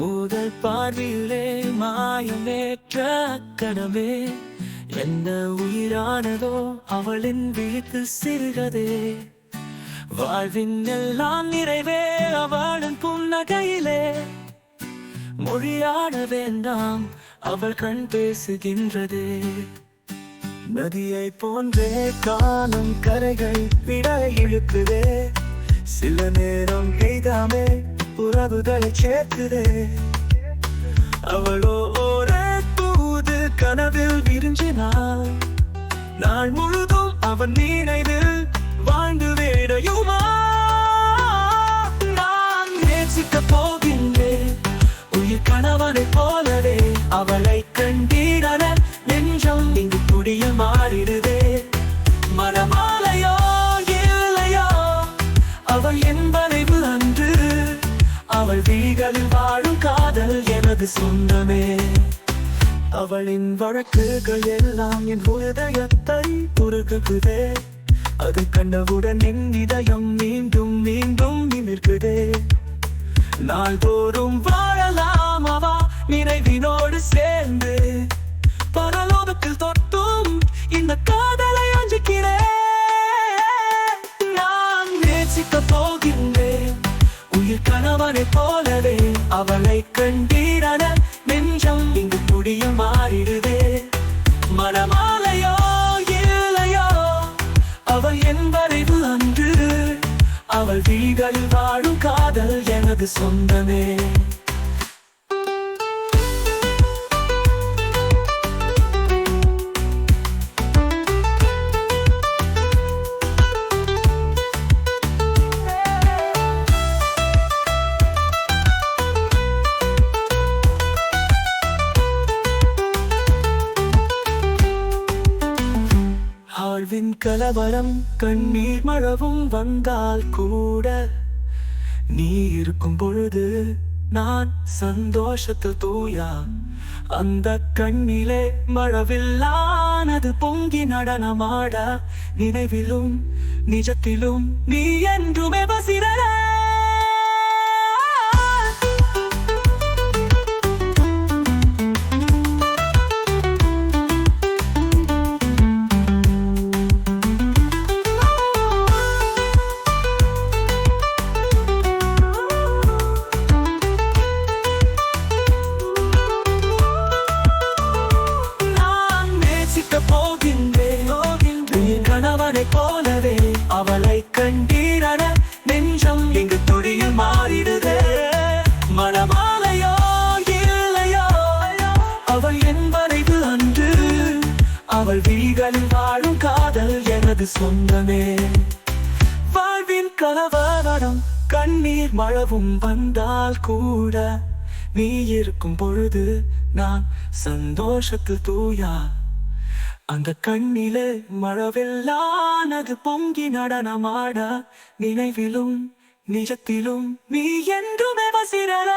முதல் பார்வையிலே மாயமேற்ற கனவே என்ன உயிரானதோ அவளின் விழித்து சிறுகதே. வாழ்வின் எல்லாம் நிறைவே அவளின் புன்னகையிலே. மொழியாட வேண்டாம் அவள் கண் பேசுகின்றதே. நதியை போன்றே காணும் கரைகள் விட இழுக்குதே. சில நேரம் எய்தாமே உறவுகளை சேர்க்குதே. அவளோ ஒரு தூது கனவில் விரிஞ்சினாள். நாள் முழுதும் அவன் நினைவில் வாழ்ந்து வேடையுமா? நான் நேசிக்க போகின்றேன். உயிர் கணவனை போலவே அவளை அவள் வீகளில் வாழும் காதல் எனது சொந்தமே. அவளின் வழக்குகள் எல்லாம் என் உதயத்தை உருகுதே அது கண்டவுடன் என் இதயம் மீண்டும் மீண்டும் நிமிர்க்குதே. நாள்தோறும் வாழலாம் அவா நினைவினோடு சேர்ந்து. பரலோகத்தில் தொட்டும் இந்த காதலை அஞ்சுகிறேன் நான் நேசிக்க போகின்றேன். உயிர் கணவனை போலவே அவளை கண்டீரன நெஞ்சம் இங்கு துடிய மாறிடுதே. மனமாலையோ இல்லையோ அவள் என் வரைவு அன்று அவள் விழிகளில் வாழும் காதல் எனது சொந்தமே. வாழ்வின் கலவரம் கண்ணீர் மழவும் வந்தால் கூட நீ இருக்கும் பொழுது நான் சந்தோஷத்தில் தூயா. அந்த கண்ணிலே மழவில்லானது பொங்கி நடனமாட. நினைவிலும் நிஜத்திலும் நீ என்றுமே வசிரல. போலவே அவளை கண்டீரன. நெஞ்சம் இங்கு துடியில் மாறிடுது. மனமாலையோ இல்லையோ? அவள் என் வரைவு அன்று. அவள் விழிகளில் வாழும் காதல் எனது சொந்தமே. வாழ்வின் கலவரம் கண்ணீர் மழவும் வந்தால் கூட. நீ இருக்கும் பொழுது நான் சந்தோஷத்தில் தூயா. அந்த கண்ணில மழவெல்லானது பொங்கி நடனமாட நினைவிலும் நிஜத்திலும் நீ என்றுமே வசிரல